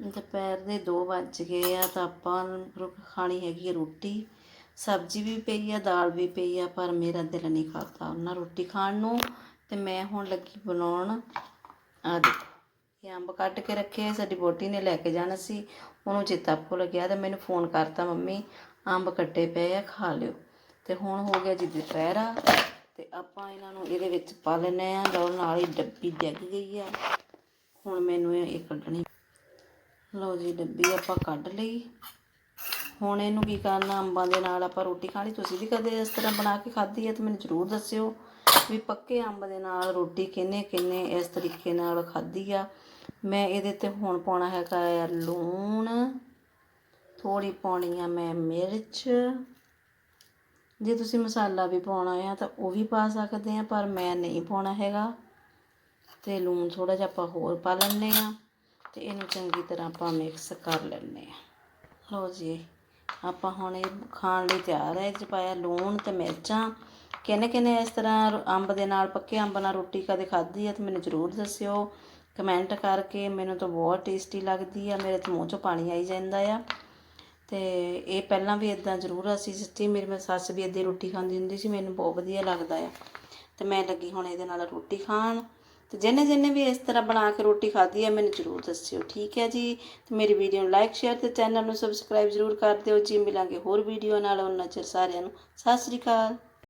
ਦੁਪਹਿਰ ਦੇ ਦੋ ਵੱਜ ਗਏ ਆ ਤਾਂ ਆਪਾਂ ਖਾਣੀ ਹੈਗੀ ਰੋਟੀ। ਸਬਜ਼ੀ ਵੀ ਪਈ ਆ, ਦਾਲ ਵੀ ਪਈ ਆ, ਪਰ ਮੇਰਾ ਦਿਲ ਨਹੀਂ ਕਰਦਾ ਉਹਨਾਂ ਰੋਟੀ ਖਾਣ ਨੂੰ ਤੇ ਮੈਂ ਹੁਣ ਲੱਗੀ ਬਣਾਉਣ। ਆ ਦੇਖੋ, ਇਹ ਅੰਬ ਕੱਟ ਕੇ ਰੱਖੇ ਸਾਡੀ ਬੋਟੀ ਨੇ ਲੈ ਕੇ ਜਾਣਾ ਸੀ, ਉਹਨੂੰ ਚੇਤਾ ਭੁੱਲ ਗਿਆ ਤੇ ਮੈਨੂੰ ਫੋਨ ਕਰਤਾ ਮੰਮੀ, ਅੰਬ ਕੱਟੇ ਪਏ ਆ, ਖਾ ਲਿਓ। ਤੇ ਹੁਣ ਹੋ ਗਿਆ ਜੀ ਦੁਪਹਿਰਾ ਤੇ ਆਪਾਂ ਇਹਨਾਂ ਨੂੰ ਇਹਦੇ ਵਿੱਚ ਪਾ ਲੈਨੇ ਆ ਲਓ ਨਾਲ ਹੀ ਡੱਬੀ ਡਿੱਗ ਗਈ ਆ। ਹੁਣ ਮੈਨੂੰ ਇਹ ਕੱਢਣੀ ਲਓ ਜੀ, ਡੱਬੀ ਆਪਾਂ ਕੱਢ ਲਈ। ਹੁਣ ਇਹਨੂੰ ਕੀ ਕਰਨਾ, ਅੰਬਾਂ ਦੇ ਨਾਲ ਆਪਾਂ ਰੋਟੀ ਖਾਣੀ ਤੁਸੀਂ ਵੀ ਕਦੇ ਇਸ ਤਰ੍ਹਾਂ ਬਣਾ ਕੇ ਖਾਧੀ ਹੈ ਤਾਂ ਮੈਨੂੰ ਜ਼ਰੂਰ ਦੱਸਿਓ ਵੀ ਪੱਕੇ ਅੰਬ ਦੇ ਨਾਲ ਰੋਟੀ ਕਿੰਨੇ ਕਿੰਨੇ ਇਸ ਤਰੀਕੇ ਨਾਲ ਖਾਧੀ ਆ। ਮੈਂ ਇਹਦੇ ਤੇ ਹੁਣ ਪਾਉਣਾ ਹੈਗਾ ਆ ਲੂਣ ਥੋੜੀ ਪਾਉਣੀ ਆ ਮੈਂ ਮਿਰਚ। ਜੇ ਤੁਸੀਂ ਮਸਾਲਾ ਵੀ ਪਾਉਣਾ ਆ ਤਾਂ ਉਹ ਵੀ ਪਾ ਸਕਦੇ ਆ, ਪਰ ਮੈਂ ਨਹੀਂ ਪਾਉਣਾ ਹੈਗਾ। ਤੇ ਲੂਣ ਥੋੜਾ ਜਿਹਾ ਆਪਾਂ ਹੋਰ ਪਾ ਲੈਣੇ ਆ। ਤੇ ਇਹਨੂੰ ਚੰਗੀ ਤਰ੍ਹਾਂ ਆਪਾਂ ਮਿਕਸ ਕਰ ਲੈਂਦੇ ਆ ਲਓ ਜੀ, ਆਪਾਂ ਹੁਣ ਇਹ ਖਾਣ ਲਈ ਤਿਆਰ ਹੈ। ਇਹ 'ਚ ਪਾਇਆ ਲੂਣ ਤੇ ਮਿਰਚਾਂ। ਕਿਹਨੇ ਕਿਹਨੇ ਇਸ ਤਰ੍ਹਾਂ ਅੰਬ ਦੇ ਨਾਲ, ਪੱਕੇ ਅੰਬ ਨਾਲ ਰੋਟੀ ਕਦੇ ਖਾਧੀ ਹੈ ਤੇ ਮੈਨੂੰ ਜ਼ਰੂਰ ਦੱਸਿਓ। ਕਮੈਂਟ ਕਰਕੇ ਮੈਨੂੰ ਤਾਂ ਬਹੁਤ ਟੇਸਟੀ ਲੱਗਦੀ ਆ। ਮੇਰੇ ਤਾਂ ਮੂੰਹ 'ਚੋਂ ਪਾਣੀ ਆਈ ਜਾਂਦਾ ਆ। ਤੇ ਇਹ ਪਹਿਲਾਂ ਵੀ ਇਦਾਂ ਜ਼ਰੂਰ ਅਸੀਂ ਸੱਚੀ ਮੇਰੀ ਮੈਂ ਸੱਸ ਵੀ ਇੱਦਾਂ ਹੀ ਰੋਟੀ ਖਾਂਦੀ ਹੁੰਦੀ ਸੀ। ਮੈਨੂੰ ਬਹੁਤ ਵਧੀਆ ਲੱਗਦਾ ਆ। ਤੇ ਮੈਂ ਲੱਗੀ ਹੁਣ ਇਹਦੇ ਨਾਲ ਰੋਟੀ ਖਾਣ। ਤੇ ਜਿਹਨੇ ਜਿਹਨੇ ਵੀ ਇਸ ਤਰ੍ਹਾਂ ਬਣਾ ਕੇ ਰੋਟੀ ਖਾਧੀ ਹੈ, ਮੈਨੂੰ ਜ਼ਰੂਰ ਦੱਸਿਓ, ਠੀਕ ਹੈ ਜੀ? ਤੇ ਮੇਰੀ ਵੀਡੀਓ ਨੂੰ ਲਾਈਕ ਸ਼ੇਅਰ ਤੇ ਚੈਨਲ ਨੂੰ ਸਬਸਕ੍ਰਾਈਬ ਜ਼ਰੂਰ ਕਰ ਦਿਓ ਜੀ। ਮਿਲਾਂਗੇ ਹੋਰ ਵੀਡੀਓ ਨਾਲ ਉਹਨਾਂ ਚਿਰ ਸਾਰਿਆਂ ਨੂੰ। ਸਤਿ ਸ੍ਰੀ ਅਕਾਲ।